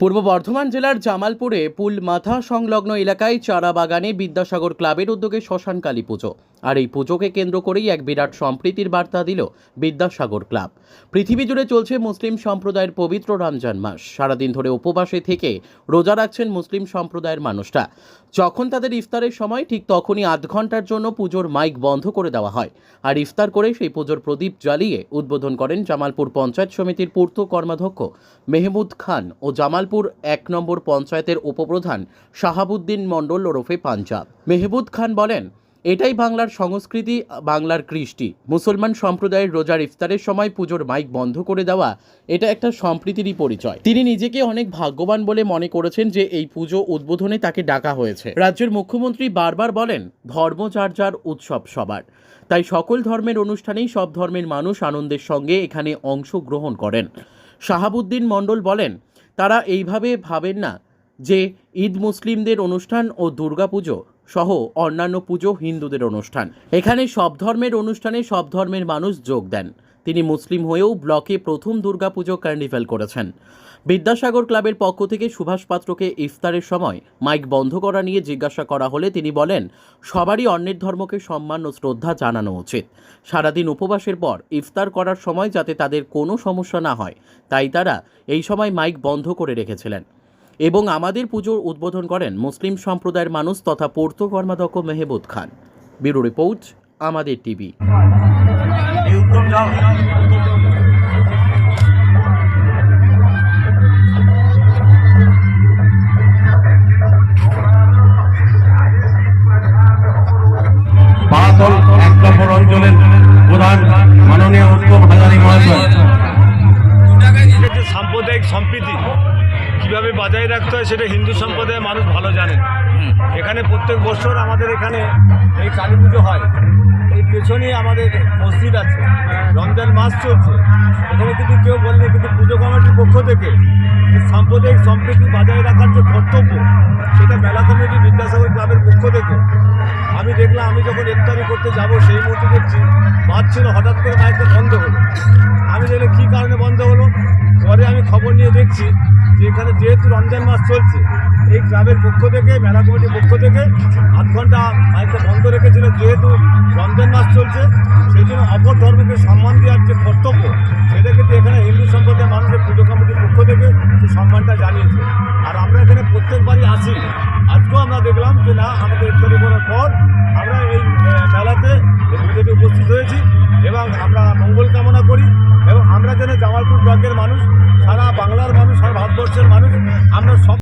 পূর্ব বর্ধমান জেলার জামালপুরে পুল মাথা সংলগ্ন এলাকায় চারা বাগানে বিদ্যাসাগর ক্লাবের উদ্যোগে শ্মশানকালী পুজো। আর এই পুজোকে কেন্দ্র করেই এক বিরাট সম্প্রীতির বার্তা দিল বিদ্যাসাগর ক্লাব। পৃথিবী জুড়ে চলছে মুসলিম সম্প্রদায়ের পবিত্র রমজান মাস। সারাদিন ধরে উপবাসে থেকে রোজা রাখছেন মুসলিম সম্প্রদায়ের মানুষরা যখন তাদের ইফতারের সময়, ঠিক তখনই আধ ঘণ্টার জন্য পুজোর মাইক বন্ধ করে দেওয়া হয়। আর ইফতার করে সেই পুজোর প্রদীপ জ্বালিয়ে উদ্বোধন করেন জামালপুর পঞ্চায়েত সমিতির পূর্ত কর্মাধ্যক্ষ মেহমুদ খান ও জামালপুর এক নম্বর পঞ্চায়েতের উপপ্রধান শাহাবুদ্দিন মণ্ডল ওরফে পাঞ্জাব। মেহবুদ খান বলেন, এটাই বাংলার সংস্কৃতি, বাংলার কৃষ্টি। মুসলমান সম্প্রদায়ের রোজার ইফতারের সময় পুজোর মাইক বন্ধ করে দেওয়া, এটা একটা সম্প্রীতিরই পরিচয়। তিনি নিজেকে অনেক ভাগ্যবান বলে মনে করেছেন যে এই পুজো উদ্বোধনে তাকে ডাকা হয়েছে। রাজ্যের মুখ্যমন্ত্রী বারবার বলেন, ধর্ম যার যার উৎসব সবার। তাই সকল ধর্মের অনুষ্ঠানেই সব ধর্মের মানুষ আনন্দের সঙ্গে এখানে অংশগ্রহণ করেন। শাহাবুদ্দিন মণ্ডল বলেন তারা এইভাবে ভাবেন না যে ঈদ মুসলিমদের অনুষ্ঠান ও দুর্গাপুজো সহ অন্যান্য পুজো হিন্দুদের অনুষ্ঠান। এখানে সব ধর্মের অনুষ্ঠানে সব ধর্মের মানুষ যোগ দেন। তিনি মুসলিম হয়েও ব্লকে প্রথম দুর্গাপুজো কার্নিভ্যাল করেছেন। বিদ্যাসাগর ক্লাবের পক্ষ থেকে সুভাষ পাত্রকে ইফতারের সময় মাইক বন্ধ করা নিয়ে জিজ্ঞাসা করা হলে তিনি বলেন, সবারই অন্যের ধর্মকে সম্মান ও শ্রদ্ধা জানানো উচিত। সারাদিন উপবাসের পর ইফতার করার সময় যাতে তাদের কোনো সমস্যা না হয়, তাই তারা এই সময় মাইক বন্ধ করে রেখেছিলেন। এবং আমাদের পুজোর উদ্বোধন করেন মুসলিম সম্প্রদায়ের মানুষ তথা পূর্ত কর্মাধ্যক্ষ মেহবুদ খান। ব্যুরো রিপোর্ট, আমাদের টিভি। এই উত্তম যাও এক নম্বর অঞ্চলের প্রধান মাননীয় উত্তম হাজারি মহাশয়। যে সাম্প্রদায়িক সম্প্রীতি কীভাবে বজায় রাখতে হয় সেটা হিন্দু সম্প্রদায়ের মানুষ ভালো জানেন। এখানে প্রত্যেক বছর আমাদের এখানে এই কালী পুজো হয়। এই পেছনেই আমাদের মসজিদ আছে। রমজান মাস চলছে। এখানে কিন্তু কেউ বললে কিন্তু পুজো কমিটির পক্ষ থেকে সাম্প্রদায়িক সম্প্রীতি বজায় রাখার যে কর্তব্য, সেটা মেলা কমিটি বিদ্যাসাগর ক্লাবের পক্ষ থেকে। আমি দেখলাম, আমি যখন ইফতারি করতে যাব, সেই মুহূর্তে দেখছি বাজছিল হঠাৎ করে মাইকটা বন্ধ হলো। আমি দেখলে কী কারণে বন্ধ হলো? পরে আমি খবর নিয়ে দেখছি যে এখানে যেহেতু রমজান মাস চলছে, এই ক্লাবের পক্ষ থেকে, মেলা কমিটির পক্ষ থেকে আধ ঘণ্টা মাইকটা বন্ধ রেখেছিল যেহেতু রমজান মাস চলছে, সেই জন্য অপর ধর্মকে সম্মান দেওয়ার যে কর্তব্য সেটা কিন্তু এখানে হিন্দু সম্প্রদায়ের মানুষের পুজো কমিটির পক্ষ থেকে সেই সম্মানটা জানিয়েছে। আর আমরা এখানে প্রত্যেকবারই আসি। আজকেও আমরা দেখলাম যে না, আমাদের ইফতারি আমরা সব